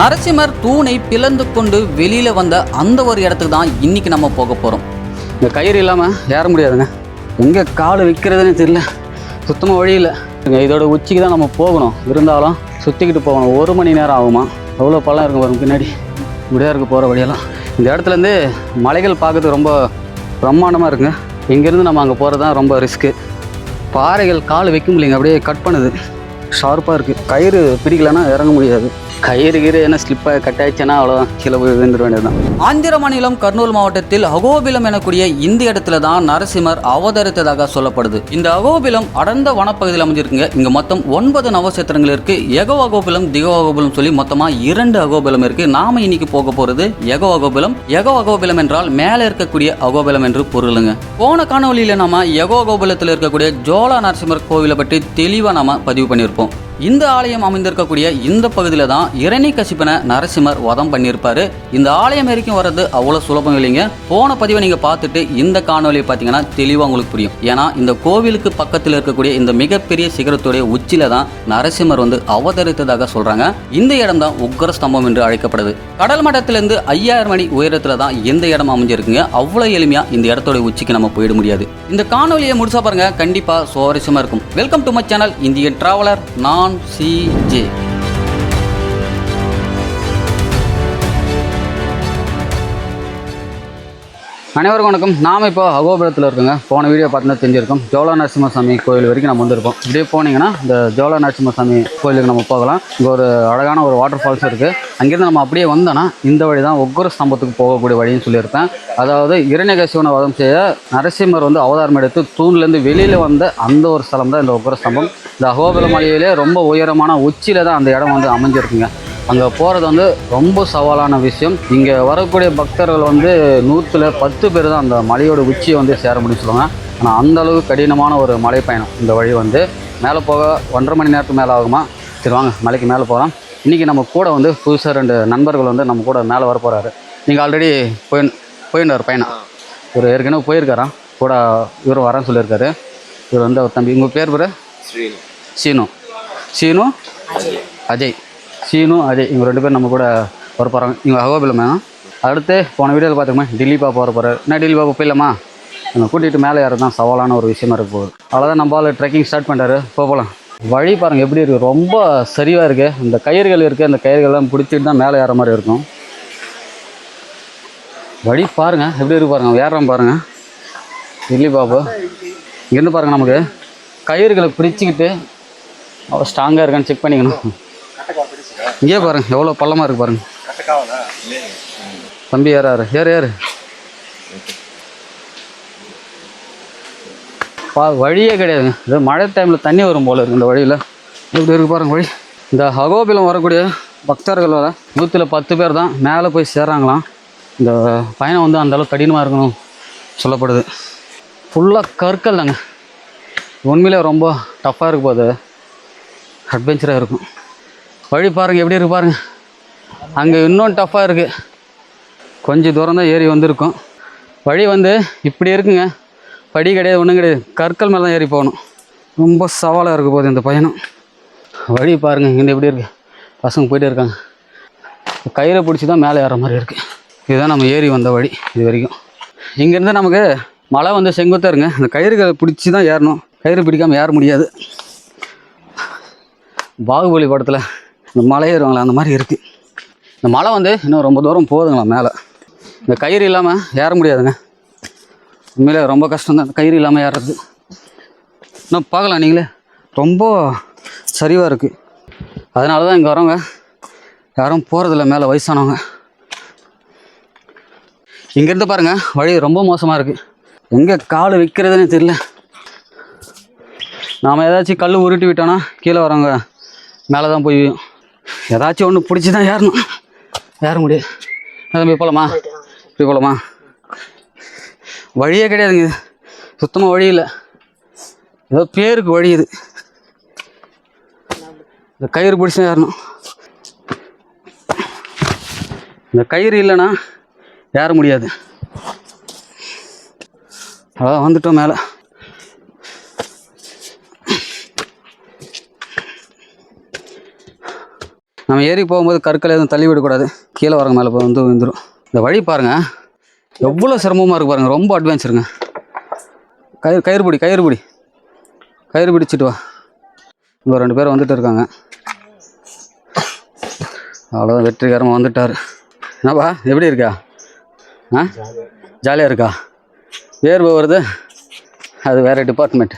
நரசிம்மர் தூணை பிளந்து கொண்டு வெளியில் வந்த அந்த ஒரு இடத்துக்கு தான் இன்னைக்கு நம்ம போக போகிறோம் இந்த கயிறு இல்லாமல் ஏற முடியாதுங்க. எங்கே கால் வைக்கிறதுன்னு தெரியல. சுத்தமாக வழியில் இதோட உச்சிக்கு தான் நம்ம போகணும். இருந்தாலும் சுற்றிக்கிட்டு போகணும். ஒரு மணி நேரம் ஆகுமா? எவ்வளோ பழம் இருக்கும் வரும் பின்னாடி. இப்படியா இருக்கு போகிற வழியெல்லாம். இந்த இடத்துலேருந்து மலைகள் பார்க்கறதுக்கு ரொம்ப பிரம்மாண்டமாக இருக்குங்க. இங்கேருந்து நம்ம அங்கே போகிறது தான் ரொம்ப ரிஸ்க்கு. பாறைகள் கால் வைக்க முடியலைங்க. அப்படியே கட் பண்ணுது. ஷார்ப்பாக இருக்குது கயிறு பிடிக்கலன்னா இறங்க முடியாது. கயிறு கீறு என்ன ஸ்லிப்பாக கட் ஆயிடுச்சுன்னா அவ்வளோதான் கீழே போய் விழுந்துட வேண்டியதுதான். ஆந்திர மாநிலம் கர்னூல் மாவட்டத்தில் அகோபிலம் எனக்கூடிய இந்த இடத்துல தான் நரசிம்மர் அவதரித்ததாக சொல்லப்படுது. இந்த அகோபிலம் அடர்ந்த வனப்பகுதியில் அமைஞ்சிருக்குங்க. இங்க மொத்தம் ஒன்பது நவசத்திரங்கள் இருக்கு. எகோ அகோபிலம் திகோ அகோபிலம் சொல்லி மொத்தமா இரண்டு அகோபிலம் இருக்கு. நாம இன்னைக்கு போக போறது எகோ அகோபிலம். எகோ அகோபிலம் என்றால் மேலே இருக்கக்கூடிய அகோபிலம் என்று பொருளுங்க. போன காணொலியில நாம எகோ அகோபிலத்தில் இருக்கக்கூடிய ஜோலா நரசிம்மர் கோவிலை பற்றி தெளிவா நாம பதிவு பண்ணியிருப்போம். grupo இந்த ஆலயம் அமைந்திருக்கக்கூடிய இந்த பகுதியில் தான் இரணி கசிப்பனை நரசிம்மர் வதம் பண்ணியிருப்பாரு. இந்த ஆலயம் வரைக்கும் வர்றது அவ்வளோ சுலபம் இல்லைங்க. போன பதிவை நீங்கள் பார்த்துட்டு இந்த காணொலியை பார்த்தீங்கன்னா தெளிவாக உங்களுக்கு புரியும். ஏன்னா இந்த கோவிலுக்கு பக்கத்தில் இருக்கக்கூடிய இந்த மிகப்பெரிய சிகரத்துடைய உச்சியில தான் நரசிம்மர் வந்து அவதரித்ததாக சொல்றாங்க. இந்த இடம் தான் உக்ர ஸ்தம்பம் என்று அழைக்கப்படுது. கடல் மட்டத்திலிருந்து ஐயாயிரம் அடி உயரத்தில் தான் இந்த இடம் அமைஞ்சிருக்குங்க. அவ்வளோ எளிமையாக இந்த இடத்தோட உச்சிக்கு நம்ம போயிட முடியாது. இந்த காணொலியை முடிச்சா பாருங்க. கண்டிப்பாக சுவாரஸ்யமாக இருக்கும். Welcome to my channel Indian traveller நான் C J. அனைவருக்கும் வணக்கம். நாம் இப்போ அகோபுரத்தில் இருக்கோங்க. போன வீடியோ பார்த்தீங்கன்னா தெரிஞ்சிருக்கோம். ஜோலா நரசிம்மசாமி கோயில் வரைக்கும் நம்ம வந்திருக்கோம் இப்படியே போனீங்கன்னா இந்த ஜோலா நரசிம்மசாமி கோயிலுக்கு நம்ம போகலாம். இங்கே ஒரு அழகான ஒரு வாட்டர் ஃபால்ஸ் இருக்குது அங்கேருந்து நம்ம அப்படியே வந்தோன்னா இந்த வழி தான் ஒவ்வொரு ஸ்தம்பத்துக்கு போகக்கூடிய வழின்னு சொல்லியிருப்பேன். அதாவது இரண்யகசிவனை வதம் செய்ய நரசிம்மர் வந்து அவதாரம் எடுத்து தூண்லேருந்து வெளியில் வந்த அந்த ஒரு ஸ்தலம் தான் இந்த ஒவ்வொரு ஸ்தம்பம். இந்த அகோபுர மலையிலே ரொம்ப உயரமான உச்சியில் தான் அந்த இடம் வந்து அமைஞ்சிருக்குங்க. அங்கே போகிறது வந்து ரொம்ப சவாலான விஷயம். இங்கே வரக்கூடிய பக்தர்கள் வந்து நூற்றில் பத்து பேர் தான் அந்த மலையோட உச்சியை வந்து சேர முடியும் சொல்லுவாங்க. ஆனால் அந்த அளவுக்கு கடினமான ஒரு மலை பயணம் இந்த வழி வந்து. மேலே போக ஒன்றரை மணி நேரத்துக்கு மேலே ஆகுமா? சரி வாங்க மலைக்கு மேலே போகலாம் இன்றைக்கி நம்ம கூட வந்து புதுசாக ரெண்டு நண்பர்கள் வந்து நம்ம கூட மேலே வர போகிறாரு நீங்கள் ஆல்ரெடி போய் போயிட்டார் பையனா? இவர் ஏற்கனவே போயிருக்காராம் கூட இவர் வரேன்னு சொல்லியிருக்காரு. இவர் வந்து அவர் தம்பி உங்கள் பேர் பேர் சீனு. சீனு? அஜய். சீனு அஜய் இவங்க ரெண்டு பேரும் நம்ம கூட வர போகிறாங்க இவங்க அகோபிலமா அடுத்து போன வீடியோவில் பார்த்துக்கோமே டில்லி பாப்பா வர போகிறார் என்ன டில்லி பாப்பா போயிடலாமா? நம்ம கூட்டிகிட்டு மேலே ஏறது தான் சவாலான ஒரு விஷயமா இருக்க போகுது. அவ்வளோதான் நம்ம ஆள் ட்ரெக்கிங் ஸ்டார்ட் பண்ணுறாரு போக போகலாம் வழி பாருங்கள் எப்படி இருக்குது ரொம்ப சரிவாக இருக்குது இந்த கயிறுகள் இருக்குது அந்த கயிறுகள்லாம் பிடிச்சிட்டு தான் மேலே ஏற மாதிரி இருக்கும். வழி பாருங்கள் எப்படி இருக்கு பாருங்கள் ஏறுறோம் பாருங்கள் டில்லி பாபு இங்கேருந்து பாருங்கள் நமக்கு. கயிறுகளை பிரிச்சுக்கிட்டு அவ்வளோ ஸ்ட்ராங்காக இருக்கான்னு செக் பண்ணிக்கணும். இங்கே பாருங்க எவ்வளோ பள்ளமாக இருக்கு பாருங்க. தம்பி ஏறாரு ஏறு ஏறு பா வழியே கிடையாதுங்க. இது மழை டைமில் தண்ணி வரும் போல இருக்கு இந்த வழியில். எப்படி இருக்கு பாருங்க வழி. இந்த அகோபிலம் வரக்கூடிய பக்தர்கள் வர நூற்றில் பத்து பேர் தான் மேலே போய் சேர்றாங்களாம். இந்த பயணம் வந்து அந்த அளவுக்கு கடினமாக இருக்கணும் சொல்லப்படுது. ஃபுல்லாக கற்கள் தாங்க உண்மையிலே ரொம்ப டஃப்பாக இருக்கு போது. அட்வென்ச்சராக இருக்கும். வழி பாருங்கள் எப்படி இருக்கு பாருங்கள் அங்கே இன்னும் டஃப்பாக இருக்குது கொஞ்சம் தூரம் தான் ஏறி வந்திருக்கோம். வழி வந்து இப்படி இருக்குங்க. படி கிடையாது ஒன்றும் கிடையாது. கற்கள் மேலே தான் ஏறி போகணும். ரொம்ப சவாலாக இருக்க போகுது இந்த பயணம். வழி பாருங்கள் இங்கே எப்படி இருக்குது பசங்க போயிட்டே இருக்காங்க. கயிறை பிடிச்சி தான் மேலே ஏற மாதிரி இருக்குது இதுதான் நம்ம ஏறி வந்த வழி இது வரைக்கும். இங்கேருந்து நமக்கு மலை வந்து செங்குத்தாக இருங்க. இந்த கயிறுகளை பிடிச்சி தான் ஏறணும். கயிறு பிடிக்காமல் ஏற முடியாது. பாகுபலி படத்தில் இந்த மலை ஏறுவாங்களே அந்த மாதிரி இருக்குது இந்த மலை வந்து இன்னும் ரொம்ப தூரம் போகுதுங்களா மேலே. இந்த கயிறு இல்லாமல் ஏற முடியாதுங்க. உண்மையிலே ரொம்ப கஷ்டம் தான் கயிறு இல்லாமல் ஏறுறது. இன்னும் பார்க்கலாம் நீங்களே. ரொம்ப சரிவாக இருக்குது அதனால தான் இங்கே வரவங்க யாரும் போகிறதில்ல மேலே வயசானவங்க. இங்கேருந்து பாருங்கள் வழி ரொம்ப மோசமாக இருக்குது எங்கே கால் வைக்கிறதுனே தெரியல. நாம் ஏதாச்சும் கல் உருட்டி விட்டோன்னா கீழே வரவங்க மேலே தான் போய் ஏதாச்சும் ஒன்று பிடிச்சி தான் ஏறணும். ஏற முடியாது. தம்பி போகலாமா இப்படி போகலாமா வழியே கிடையாதுங்க இது. சுத்தமாக வழி இல்லை. ஏதோ பேருக்கு வழி இது. இந்த கயிறு பிடிச்சி தான் ஏறணும். இந்த கயிறு இல்லைன்னா ஏற முடியாது. அதான் வந்துட்டோம் மேலே. நம்ம ஏறி போகும்போது கற்கள் எதுவும் தள்ளி விடக்கூடாது. கீழே வரங்க மேலே போய் வந்து விழுந்துடும் இந்த வழி பாருங்கள் எவ்வளோ சிரமமாக இருக்கு பாருங்கள் ரொம்ப அட்வான்ஸருங்க கயிறு கயிறு பிடி கயிறு பிடி. கயிறு பிடிச்சிட்டு வா. இங்கே ரெண்டு பேர் வந்துட்டு இருக்காங்க. அவ்வளோதான் வெற்றிகரமாக வந்துட்டார். என்னப்பா எப்படி இருக்கா? ஆ? ஜாலியாக இருக்கா? வேர்வை வருது. அது வேறு டிபார்ட்மெண்ட்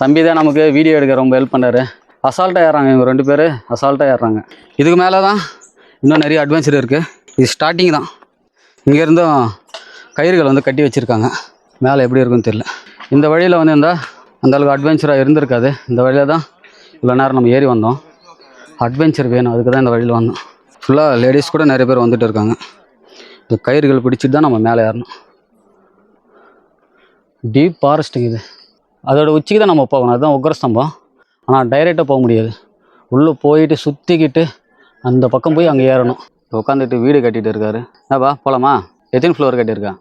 தம்பி தான் நமக்கு வீடியோ எடுக்க ரொம்ப ஹெல்ப் பண்ணார். அசால்ட்டாக ஏறாங்க இவங்க ரெண்டு பேர். அசால்ட்டாக ஏறுறாங்க இதுக்கு மேலே தான் இன்னும் நிறைய அட்வென்ச்சர் இருக்குது இது ஸ்டார்டிங் தான். இங்கேருந்தும் கயிறுகள் வந்து கட்டி வச்சுருக்காங்க. மேலே எப்படி இருக்குன்னு தெரியல. இந்த வழியில் வந்து இருந்தால் அந்தளவுக்கு அட்வென்ச்சராக இருந்திருக்காது. இந்த வழியில் தான் இவ்வளோ நேரம் நம்ம ஏறி வந்தோம். அட்வென்ச்சர் வேணும். அதுக்கு தான் இந்த வழியில் வந்தோம். ஃபுல்லாக லேடிஸ் கூட நிறைய பேர் வந்துட்டு இருக்காங்க. இந்த கயிறுகள் பிடிச்சிட்டு தான் நம்ம மேலே ஏறணும். டீப் ஃபாரஸ்ட்டுங்க இது. அதோட உச்சிக்கு தான் நம்ம போகணும். அதுதான் உக்ரஸ்தம்பம். ஆனால் டைரெக்டாக போக முடியாது. உள்ளே போயிட்டு சுற்றிக்கிட்டு அந்த பக்கம் போய் அங்கே ஏறணும். உட்காந்துட்டு வீடு கட்டிட்டு இருக்காரு. ஏப்பா போலாமா? எத்தனை ஃப்ளோர் கட்டியிருக்கா?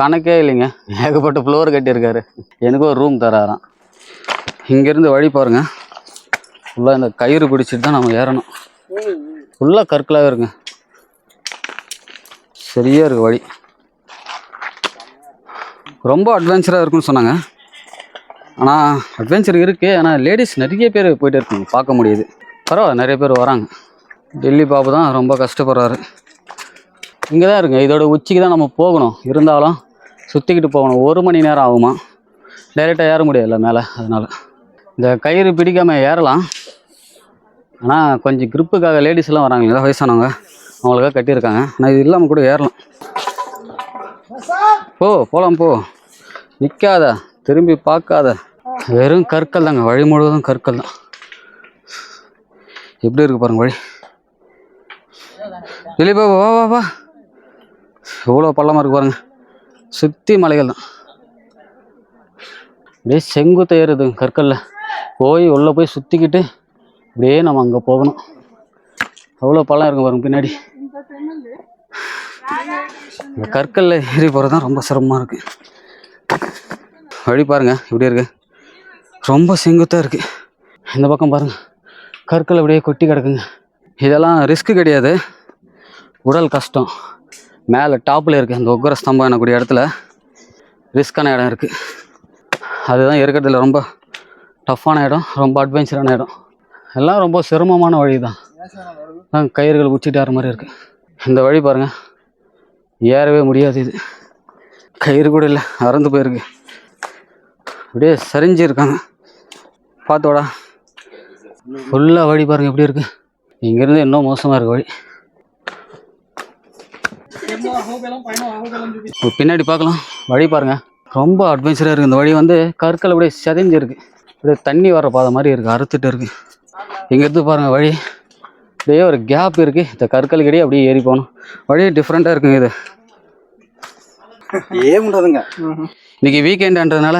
கணக்கே இல்லைங்க. ஏகப்பட்ட ஃப்ளோர் கட்டியிருக்காரு. எனக்கு ஒரு ரூம் தராராம். இங்கேருந்து வழி பாருங்க. ஃபுல்லாக இந்த கயிறு பிடிச்சிட்டு தான் நம்ம ஏறணும். ஃபுல்லாக கற்களாகவே இருக்குங்க சரியாக இருக்கு வழி. ரொம்ப அட்வென்ச்சராக இருக்குன்னு சொன்னாங்க. ஆனால் அட்வென்ச்சர் இருக்குது ஆனால் லேடிஸ் நிறைய பேர் போயிட்டு இருக்காங்க. பார்க்க முடியுது. பரவாயில்ல நிறைய பேர் வராங்க. டெல்லி பாபு தான் ரொம்ப கஷ்டப்படுறாரு. இங்கே தான் இருக்குங்க இதோட உச்சிக்கு தான் நம்ம போகணும். இருந்தாலும் சுற்றிக்கிட்டு போகணும். ஒரு மணி நேரம் ஆகுமா? டைரெக்டாக ஏற முடியல மேலே. அதனால் இந்த கயிறு பிடிக்காமல் ஏறலாம். ஆனால் கொஞ்சம் க்ரிப்புக்காக லேடிஸ்லாம் வராங்க இல்லையா? வயசானவங்க. அவங்களுக்காக கட்டியிருக்காங்க. ஆனால் இது இல்லாமல் கூட ஏறலாம். போ போகலாம் போ. நிற்காத திரும்பி பார்க்காத. வெறும் கற்கள் தாங்க வழி முழுவதும் கற்கள் தான் எப்படி இருக்கு பாருங்க வழி. வெளியே பா வா வா வா எவ்வளோ பள்ளமாக இருக்கு பாருங்க. சுற்றி மலைகள் தான் அப்படியே செங்குத்த ஏறுது கற்களில். போய் உள்ளே போய் சுற்றிக்கிட்டு அப்படியே நம்ம அங்கே போகணும். அவ்வளோ பள்ளம் இருக்கும் பாருங்க பின்னாடி. இந்த கற்களில் ஏறி போகிறது தான் ரொம்ப சிரமமாக இருக்குது வழி பாருங்க இப்படி இருக்கு? ரொம்ப செங்குத்தாக இருக்குது இந்த பக்கம் பாருங்கள் கற்கள் அப்படியே கொட்டி கிடக்குங்க. இதெல்லாம் ரிஸ்க்கு கிடையாது. உடல் கஷ்டம். மேலே டாப்பில் இருக்குது அந்த உக்கர ஸ்தம்பம் எனக்கூடிய இடத்துல ரிஸ்க்கான இடம் இருக்குது அதுதான் இருக்கிறதுல ரொம்ப டஃப்பான இடம் ரொம்ப அட்வென்ச்சரான இடம். எல்லாம் ரொம்ப சிரமமான வழி தான் கயிறுகள் உச்சிட்டு மாதிரி இருக்குது இந்த வழி பாருங்கள் ஏறவே முடியாது இது. கயிறு கூட இல்லை அறந்து போயிருக்கு. அப்படியே சரிஞ்சு இருக்காங்க பார்த்தோடா ஃபுல்லாக வழி பாருங்கள் எப்படி இருக்குது இங்கேருந்து இன்னும் மோசமாக இருக்கு வழி. பின்னாடி பார்க்கலாம் வழி பாருங்கள் ரொம்ப அட்வென்ச்சராக இருக்குது இந்த வழி வந்து கற்கள் அப்படியே செதஞ்சிருக்கு அப்படியே தண்ணி வர பாதை மாதிரி இருக்குது அறுத்துட்டு இருக்குது இங்கேருந்து பாருங்கள் வழி. அப்படியே ஒரு கேப் இருக்குது இந்த கற்களுக்கிடையே அப்படியே ஏறி போகணும். வழி டிஃப்ரெண்ட்டாக இருக்குங்க இது. ஏதுங்க முடியாதுங்க இன்னைக்கு வீக்கெண்டுன்றதுனால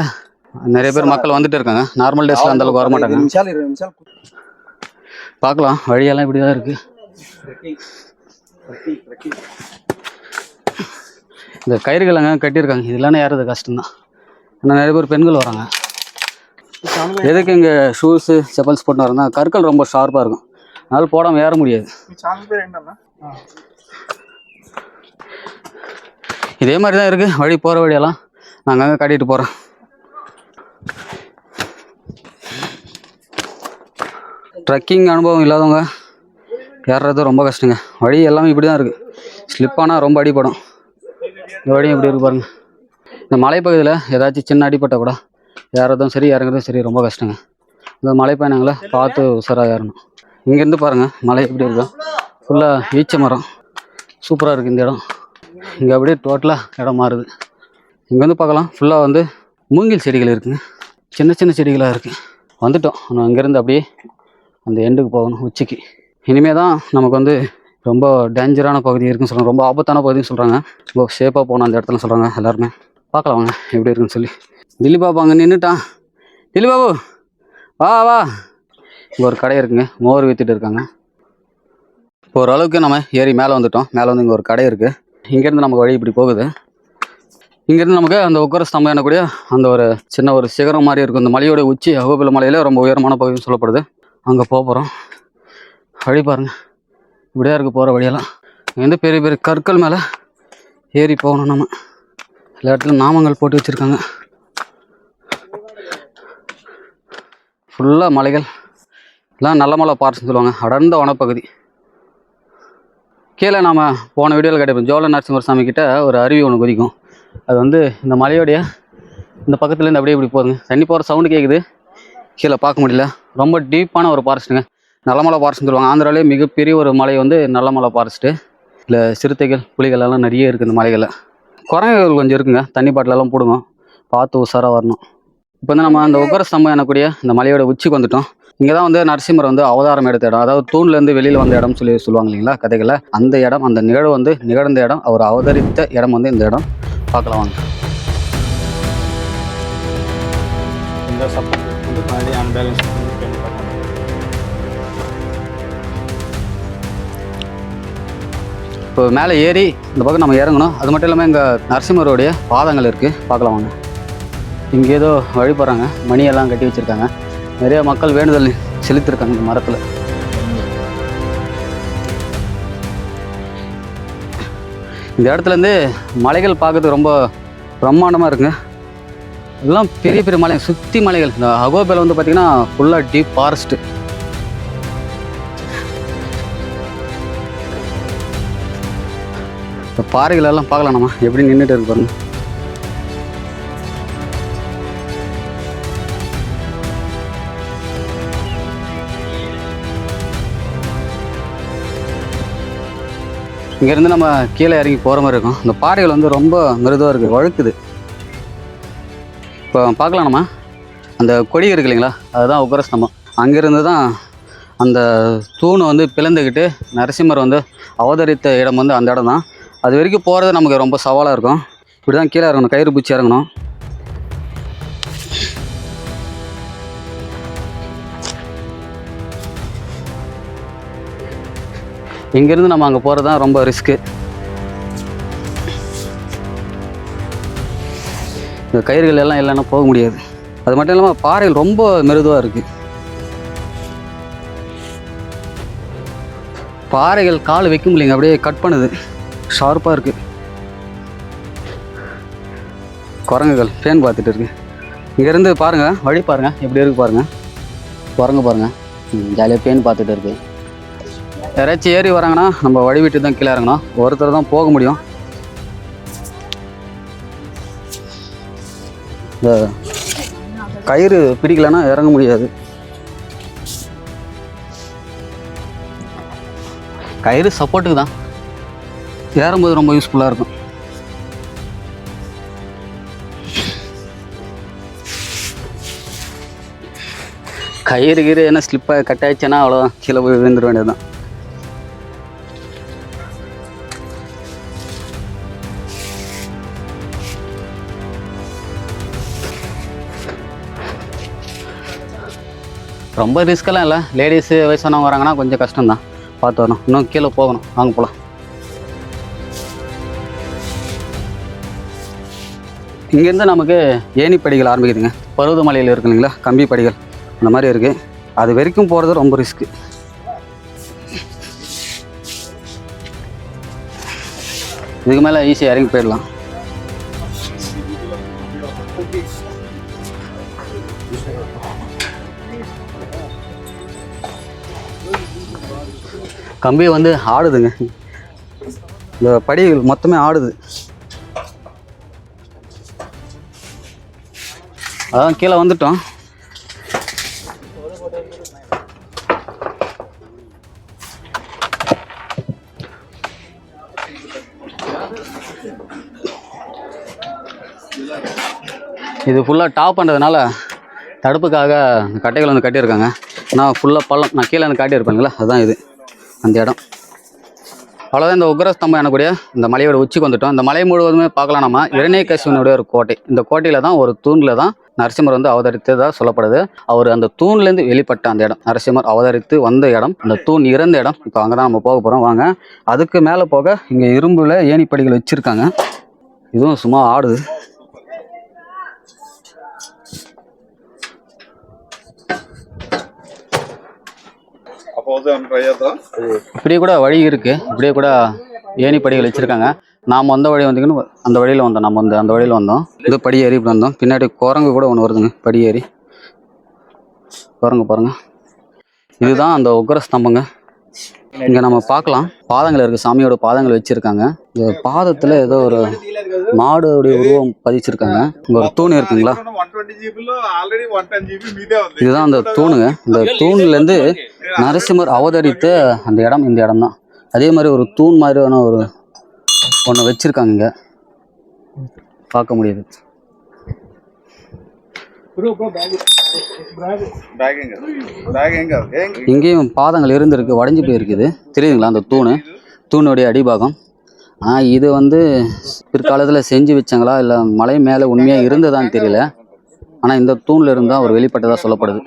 நிறைய பேர் மக்கள் வந்துட்டு இருக்காங்க. நார்மல் டேஸ்ல அந்த அளவுக்கு வர மாட்டாங்க பார்க்கலாம். வழியெல்லாம் இப்படி தான் இருக்கு. இந்த கயிறுகள் அங்கே கட்டியிருக்காங்க. இதெல்லாம் ஏறது கஷ்டம்தான். ஆனால் நிறைய பேர் பெண்கள் வராங்க. எதுக்கு இங்கே ஷூஸு செப்பல்ஸ் போட்டு வரனா கற்கள் ரொம்ப ஷார்ப்பாக இருக்கும். அதனால் போடாமல் ஏற முடியாது. இதே மாதிரி தான் இருக்குது வழி போகிற வழியெல்லாம். நாங்கள் அங்கே காட்டிகிட்டு போகிறோம் ட்ரக்கிங் அனுபவம் இல்லாதவங்க ஏறுறது ரொம்ப கஷ்டங்க. வழி எல்லாமே இப்படி தான் இருக்குது ஸ்லிப் ஆனால் ரொம்ப அடிப்படும் இந்த வழியும் இப்படி இருக்கு பாருங்கள் இந்த மலைப்பகுதியில் ஏதாச்சும் சின்ன அடிப்பட்ட கூட ஏறதும் சரி இறங்குறதும் சரி ரொம்ப கஷ்டங்க. இந்த மலை பயணங்களை பார்த்து உசராக ஏறணும். இங்கேருந்து பாருங்கள் மலை எப்படி இருக்கும் ஃபுல்லாக ஈச்ச மரம். சூப்பராக இருக்குது இந்த இடம். இங்கே அப்படியே டோட்டலாக இடம் மாறுது. இங்கே வந்து பார்க்கலாம். ஃபுல்லாக வந்து மூங்கில் செடிகள் இருக்குங்க. சின்ன சின்ன செடிகளாக இருக்குது வந்துட்டோம். ஆனால் அங்கேருந்து அப்படியே அந்த எண்டுக்கு போகணும் உச்சிக்கு. இனிமே தான் நமக்கு வந்து ரொம்ப டேஞ்சரான பகுதி இருக்குன்னு சொல்கிறாங்க ரொம்ப ஆபத்தான பகுதின்னு சொல்கிறாங்க ரொம்ப சேஃபாக போகணும் அந்த இடத்துல சொல்கிறாங்க எல்லாருமே. பார்க்கலாம் வாங்க எப்படி இருக்குன்னு சொல்லி. திலீப் பாபு அங்கே நின்றுட்டான் திலீப் பாபு வா வா. இங்கே ஒரு கடை இருக்குங்க. மோர் விற்றுட்டு இருக்காங்க. இப்போ ஓரளவுக்கு நம்ம ஏறி மேலே வந்துட்டோம். மேலே வந்து இங்கே ஒரு கடை இருக்குது இங்கேருந்து நமக்கு வழி இப்படி போகுது. இங்கேருந்து நமக்கு அந்த உக்கர ஸ்தம்பம் எனக்கூடிய அந்த ஒரு சின்ன ஒரு சிகரம் மாதிரி இருக்கும். இந்த மலையோட உச்சி அகோபில மலையில் ரொம்ப உயரமான பகுதின்னு சொல்லப்படுது. அங்கே போக போகிறோம் வழி பாருங்கள் இப்படியா இருக்குது போகிற வழியெல்லாம். இங்க வந்து பெரிய பெரிய கற்கள் மேலே ஏறி போகணும் நம்ம எல்லா இடத்துல நாமங்கள் போட்டு வச்சுருக்காங்க. ஃபுல்லாக மலைகள். எல்லாம் நல்ல மலை பார்த்துன்னு சொல்லுவாங்க. அடர்ந்த வனப்பகுதி. கீழே நாம் போன வீடியோவில் கேட்டிருப்போம் ஜோல நரசிம்மர் சாமி கிட்ட ஒரு அருவி ஒன்று குதிக்கும். அது வந்து இந்த மலையோடைய இந்த பக்கத்துலேருந்து அப்படியே இப்படி போகுதுங்க. தண்ணி போகிற சவுண்டு கேட்குது கீழே பார்க்க முடியல. ரொம்ப டீப்பான ஒரு ஃபாரஸ்ட்டுங்க நல்லமலை ஃபாரஸ்ட்னு சொல்லுவாங்க. ஆந்திராவிலே மிகப்பெரிய ஒரு மலை வந்து நல்லமலை ஃபாரஸ்ட்டு இல்லை சிறுத்தைகள் புலிகள் எல்லாம் நிறைய இருக்குது இந்த மலைகளில். குரங்குகள் கொஞ்சம் இருக்குங்க. தண்ணி பாட்டிலெல்லாம் போடுங்க. பார்த்து உஷாராக வரணும். இப்போ வந்து நம்ம அந்த உக்கர ஸ்தம்பம் எனக்கூடிய இந்த மலையோட உச்சிக்கு வந்துட்டோம். இங்கே தான் வந்து நரசிம்மர் வந்து அவதாரம் எடுத்த இடம். அதாவது தூண்லேருந்து வெளியில் வந்த இடம் சொல்லி சொல்லுவாங்க இல்லைங்களா கதைகளில். அந்த இடம் அந்த நிகழ்வு வந்து நிகழ்ந்த இடம். அவர் அவதரித்த இடம் வந்து இந்த இடம். பார்க்கலாம் வாங்க. இந்த சப்போர்ட் வந்து பின்னாடி அன்பேலன்ஸ் பண்ணி பெயின் இப்போ மேலே ஏறி இந்த பக்கம் நம்ம இறங்கணும். அது மட்டும் இல்லாமல் இங்கே நரசிம்மருடைய பாதங்கள் இருக்குது பார்க்கலாம் வாங்க. இங்கே ஏதோ வழிபடுறாங்க மணியெல்லாம் கட்டி வச்சுருக்காங்க. நிறைய மக்கள் வேண்டுதல் செலுத்திருக்காங்க இந்த மரத்தில். இந்த இடத்துலேருந்து மலைகள் பார்க்கறதுக்கு ரொம்ப பிரம்மாண்டமாக இருக்குங்க. எல்லாம் பெரிய பெரிய மலை சுற்றி மலைகள். இந்த அகோபேல வந்து பார்த்தீங்கன்னா ஃபுல்லாக டீப் ஃபாரஸ்ட்டு இந்த பாறைகள் எல்லாம் பார்க்கலாம் நம்ம. எப்படி நின்றுட்டு இருக்கு பாருங்க. இங்கேருந்து நம்ம கீழே இறங்கி போகிற மாதிரி இருக்கும். இந்த பாறைகள் வந்து ரொம்ப மிருதுவாக இருக்குது வழுக்குது. இப்போ பார்க்கலாம் நம்ம அந்த கொடி இருக்கு இல்லைங்களா அதுதான் உக்ரஸ்தம்பம் அங்கேருந்து தான் அந்த தூணை வந்து பிளந்துக்கிட்டு நரசிம்மர் வந்து அவதரித்த இடம் வந்து அந்த இடம் தான். அது வரைக்கும் போகிறது நமக்கு ரொம்ப சவாலாக இருக்கும். இப்படி தான் கீழே இறங்கணும் கயிறு பிடிச்சி இறங்கணும். இங்கேருந்து நம்ம அங்கே போகிறது தான் ரொம்ப ரிஸ்க்கு. இந்த கயிறுகள் எல்லாம் இல்லைன்னா போக முடியாது. அது மட்டும் இல்லாமல் பாறைகள் ரொம்ப மிருதுவாக இருக்குது பாறைகள் கால் வைக்க முடியலைங்க அப்படியே கட் பண்ணுது. ஷார்ப்பாக இருக்குது குரங்குகள் ஃபேன் பார்த்துட்டு இருக்கு. இங்கேருந்து பாருங்கள் வழி பாருங்கள் எப்படி இருக்கு பாருங்கள் குரங்கு பாருங்கள் ஜாலியாக ஃபேன் பார்த்துட்டு இருக்கு. யாராச்சும் ஏறி வராங்கன்னா நம்ம வழி விட்டு தான் கீழே இறங்கணும். ஒருத்தர் தான் போக முடியும். இந்த கயிறு பிடிக்கலன்னா இறங்க முடியாது. கயிறு சப்போர்ட்டுக்கு தான். ஏறும்போது ரொம்ப யூஸ்ஃபுல்லாக இருக்கும். கயிறு கீறு என்ன ஸ்லிப்பாக கட் ஆயிடுச்சுன்னா அவ்வளோதான் கீழே போய் விழுந்துட வேண்டியதுதான். ரொம்ப ரிஸ்க்கெல்லாம் இல்லை. லேடிஸு வயசானவங்க வராங்கன்னா கொஞ்சம் கஷ்டம்தான். பார்த்து வரணும். இன்னும் கீழே போகணும். வாங்க போகலாம் இங்கேருந்து நமக்கு ஏணிப்படிகள் ஆரம்பிக்குதுங்க. பருவதமலையில் இருக்கு இல்லைங்களா? கம்பி படிகள். அந்த மாதிரி இருக்குது அது வரைக்கும் போகிறது ரொம்ப ரிஸ்க்கு இதுக்கு மேலே ஈஸியாக இறங்கி போயிடலாம். கம்பி வந்து ஆடுதுங்க. இந்த படிகள் மொத்தமே ஆடுது. அதான் கீழே வந்துட்டோம். இது ஃபுல்லாக டாப் பண்ணுறதுனால தடுப்புக்காக கட்டைகள் வந்து கட்டியிருக்காங்க. நான் ஃபுல்லாக பள்ளம் நான் கீழே வந்து காட்டியிருப்பேங்களா அதுதான் இது. அந்த இடம். அவ்வளோதான் இந்த உக்ரஸ்தம்பம் எனக்கூடிய இந்த மலையோட உச்சிக்கு வந்துட்டோம். இந்த மலை முழுவதுமே பார்க்கலாம் நம்ம. இரணியகசிவனுடைய ஒரு கோட்டை. இந்த கோட்டையில் தான் ஒரு தூணில் தான் நரசிம்மர் வந்து அவதரித்ததாக சொல்லப்படுது. அவர் அந்த தூண்லேருந்து வெளிப்பட்ட அந்த இடம். நரசிம்மர் அவதரித்து வந்த இடம். இந்த தூண் இறந்த இடம். இப்போ அங்கே தான் நம்ம போக போகிறோம் வாங்க. அதுக்கு மேலே போக இங்கே இரும்புல ஏணிப்படிகள் வச்சுருக்காங்க. இதுவும் சும்மா ஆடுது. இப்படியே கூட வழி இருக்கு. இப்படியே கூட ஏணி படிகள் வச்சிருக்காங்க. நாம் வந்த வழி வந்தீங்கன்னு அந்த வழியில் வந்தோம். நம்ம வந்து அந்த வழியில் வந்தோம். இது படி ஏறி இப்படி வந்தோம். பின்னாடி குரங்கு கூட ஒன்று வருதுங்க. படி ஏறி. குரங்கு பாருங்க. இதுதான் அந்த உக்ர ஸ்தம்பங்க. இங்கே நம்ம பார்க்கலாம். பாதங்கள் இருக்குது சாமியோட பாதங்கள் வச்சுருக்காங்க. இந்த பாதத்தில் ஏதோ ஒரு மாடுடைய உருவம் பதிச்சிருக்காங்க. இங்கே ஒரு தூண் இருக்குங்களா? இதுதான் அந்த தூணுங்க. இந்த தூண்லேருந்து நரசிம்மர் அவதரித்த அந்த இடம் இந்த இடம் தான் அதே மாதிரி ஒரு தூண் மாதிரியான ஒரு ஒன்று வச்சுருக்காங்க இங்கே. பார்க்க முடியுது. இங்கேயும் பாதங்கள் இருந்திருக்கு உடஞ்சி போயிருக்குது. தெரியுதுங்களா அந்த தூணு? தூணுடைய அடிபாகம். ஆனால் இது வந்து பிற்காலத்தில் செஞ்சு வச்சாங்களா? இல்லை மலை மேலே உண்மையாக இருந்ததான்னு தெரியல. ஆனால் இந்த தூணில் இருந்து அவர் வெளிப்பட்டதாக சொல்லப்படுது.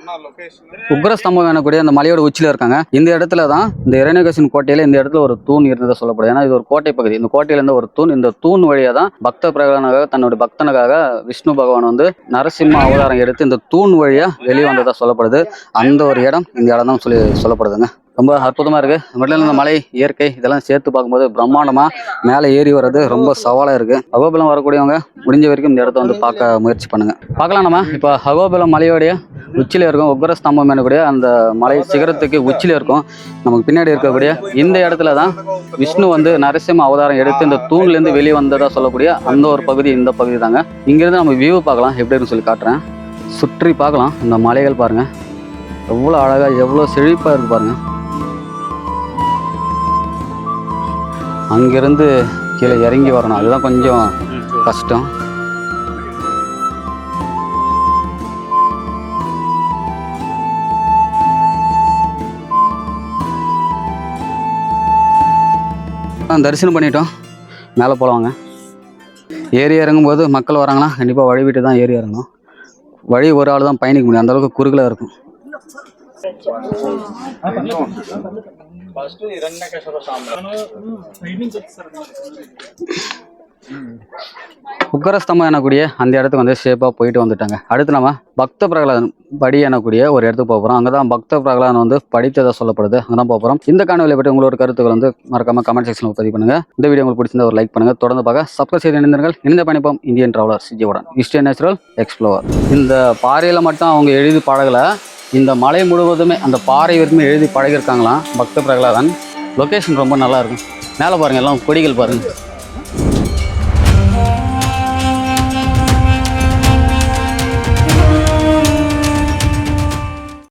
உக்ரஸ்தம்பம் எனக்கூடிய அந்த மலையோட உச்சியில் இருக்காங்க. இந்த இடத்துல தான் இந்த இரணகேசன் கோட்டையில் இந்த இடத்துல ஒரு தூண் இருந்ததாக சொல்லப்படுது. ஏன்னா இது ஒரு கோட்டை பகுதி. இந்த கோட்டையிலேருந்து ஒரு தூண் இந்த தூண் வழியாக தான் பக்த பிரகடனக்காக தன்னுடைய பக்தனுக்காக விஷ்ணு பகவான் வந்து நரசிம்ம அவதாரம் எடுத்து இந்த தூண் வழியாக வெளியே வந்ததாக சொல்லப்படுது. அந்த ஒரு இடம் இந்த இடம் தான் சொல்லி சொல்லப்படுதுங்க. ரொம்ப அற்புதமா இருக்கு. மட்டும் இந்த மலை இயற்கை இதெல்லாம் சேர்த்து பார்க்கும்போது பிரம்மாண்டமா மேலே ஏறி வர்றது ரொம்ப சவாலா இருக்கு. அகோபலம் வரக்கூடியவங்க முடிஞ்ச வரைக்கும் இந்த இடத்த வந்து பார்க்க முயற்சி பண்ணுங்க. பார்க்கலாம் நம்ம. இப்போ அகோபலம் மலையோடைய உச்சியில் இருக்கும். உக்ர ஸ்தம்பம் எனக்கூடிய அந்த மலை சிகரத்துக்கு உச்சியில் இருக்கும். நமக்கு பின்னாடி இருக்கக்கூடிய இந்த இடத்துல தான் விஷ்ணு வந்து நரசிம்ம அவதாரம் எடுத்து இந்த தூண்லேருந்து வெளியே வந்ததாக சொல்லக்கூடிய அந்த ஒரு பகுதி இந்த பகுதி தாங்க. இங்கேருந்து நம்ம வியூ பார்க்கலாம். எப்படி சொல்லி காட்டுறேன். சுற்றி பார்க்கலாம். இந்த மலைகள் பாருங்கள் எவ்வளோ அழகாக எவ்வளோ செழிப்பாக இருக்கு பாருங்கள் அங்கிருந்து கீழே இறங்கி வரணும். அதுதான் கொஞ்சம் கஷ்டம். ஆ, தரிசனம் பண்ணிட்டோம். மேலே போகலாங்க ஏறி இறங்கும்போது மக்கள் வராங்கன்னா கண்டிப்பாக வழி விட்டு தான் ஏறி இறங்கணும். வழி ஒரு ஆள் தான் பயணிக்க முடியும். அந்த அளவுக்கு குறுகலாக இருக்கும். ಫಸ್ಟ್ ಹಿರಣ್ಯಕಶಪ ಸಾಮ್ರಾಜ್ಯ உக்கர எனக்கூடிய அந்த இடத்துக்கு வந்து ஷேப்பாக போயிட்டு வந்துட்டாங்க. அடுத்து நம்ம பக்த பிரகலாதன் படி எனக்கூடிய ஒரு இடத்துக்கு போகிறோம் அங்கே தான் பக்த பிரகலாதன் வந்து படித்ததாக சொல்லப்படுது. அங்கே தான் போகிறோம் இந்த காணொலியை பற்றி உங்களோட கருத்துக்கள் வந்து மறக்காமல் கமெண்ட் செக்ஷனில் பதிவு பண்ணுங்கள் இந்த வீடியோ உங்களுக்கு பிடிச்சிருந்தா ஒரு லைக் பண்ணுங்கள் தொடர்ந்து பார்க்க சப்ஸ்கிரைப் செய்து இணைந்தீர்கள் இணைந்த பயணிப்போம். இந்தியன் ட்ராவலர் சிஜியோடன். இஸ்டியன் நேச்சுரல் எக்ஸ்ப்ளோர் இந்த பாறையில் மட்டும் அவங்க எழுதி பழகலை. இந்த மலை முழுவதுமே அந்த பாறை வரைக்கும் எழுதி பழகியிருக்காங்களாம் பக்த பிரகலாதன். லொக்கேஷன் ரொம்ப நல்லாயிருக்கும் மேலே பாருங்கள் எல்லாம் கொடிகள் பாருங்கள்